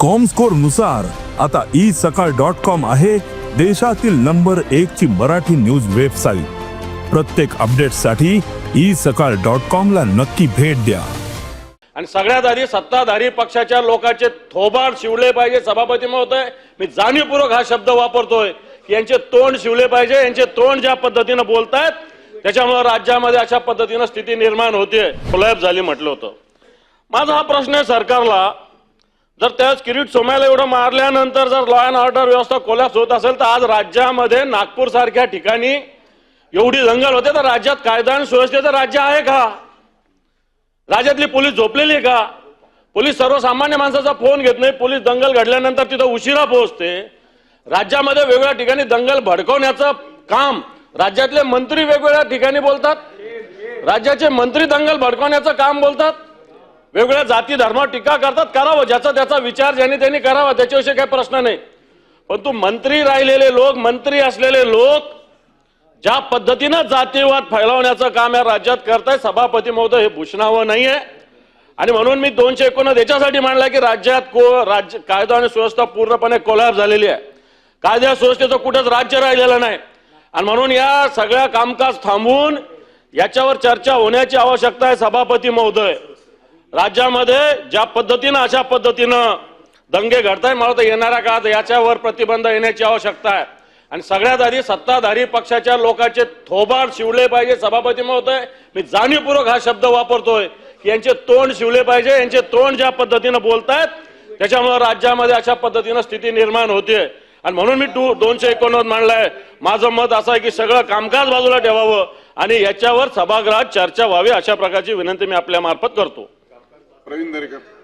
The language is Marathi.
कॉमस्कोरनुसार आता ई सकाळ डॉट कॉम आहे देशातील नंबर एक ची मराठी न्यूज वेबसाईट प्रत्येक अपडेटसाठी ई सकाळ डॉट कॉम ला नक्की भेट द्या. आणि सगळ्यात आधी सत्ताधारी पक्षाच्या लोकांचे थोबाड शिवले पाहिजे सभापती महोदय. मी जाणीवपूर्वक हा शब्द वापरतोय यांचे तोंड शिवले पाहिजे यांचे तोंड ज्या पद्धतीनं बोलतायत त्याच्यामुळे राज्यामध्ये अशा पद्धतीनं स्थिती निर्माण होते कोलॅप झाली म्हटलं होतं. माझा हा प्रश्न आहे सरकारला जर त्याच किरीट सोमायला एवढं मारल्यानंतर जर लॉ अँड ऑर्डर व्यवस्था कोलॅप्स होत असेल तर आज राज्यामध्ये नागपूर सारख्या ठिकाणी एवढी दंगल होते तर राज्यात कायदा आणि सुव्यवस्थेचं राज्य आहे का? राज्यातली पोलीस झोपलेली आहे का? पोलीस सर्वसामान्य माणसाचा फोन घेत नाही पोलीस दंगल घडल्यानंतर तिथं उशिरा पोहोचते. राज्यामध्ये वेगवेगळ्या ठिकाणी दंगल भडकवण्याचं काम राज्यातले मंत्री वेगवेगळ्या ठिकाणी बोलतात. राज्याचे मंत्री दंगल भडकवण्याचं काम बोलतात. वेगवेगळ्या जाती धर्मावर टीका करतात करावं. ज्याचा त्याचा विचार ज्यांनी त्यांनी करावा त्याच्याविषयी काही प्रश्न नाही. परंतु मंत्री राहिलेले लोक मंत्री असलेले लोक ज्या पद्धतीनं जातीवाद फैलावण्याचं काम या राज्यात करताय सभापती महोदय हे भूषणावं नाहीये. आणि म्हणून मी दोनशे एकोणीस याच्यासाठी मांडला की राज्यात को राज्य कायदा आणि सुव्यवस्था पूर्णपणे कोलॅप झालेली आहे. कायदा सुव्यवस्थेचं कुठंच राज्य राहिलेलं नाही. आणि म्हणून या सगळ्या कामकाज थांबवून याच्यावर चर्चा होण्याची आवश्यकता आहे सभापती महोदय. राज्यामध्ये ज्या पद्धतीनं अशा पद्धतीनं दंगे घडताय मला तर येणाऱ्या काळात याच्यावर प्रतिबंध येण्याची आवश्यकता आहे. आणि सगळ्यात आधी सत्ताधारी पक्षाच्या लोकांचे थोबाड शिवले पाहिजे सभापती महोदय. मी जाणीवपूर्वक हा शब्द वापरतोय की यांचे तोंड शिवले पाहिजे यांचे तोंड ज्या पद्धतीनं बोलतायत त्याच्यामुळे राज्यामध्ये अशा पद्धतीनं स्थिती निर्माण होते आणि म्हणून मी टू दोनशे एकोणनव्वद मांडलाय. माझं मत असं आहे की सगळं कामकाज बाजूला ठेवावं आणि याच्यावर सभागृहात चर्चा व्हावी अशा प्रकारची विनंती मी आपल्या मार्फत करतो. प्रवीण दरेकर.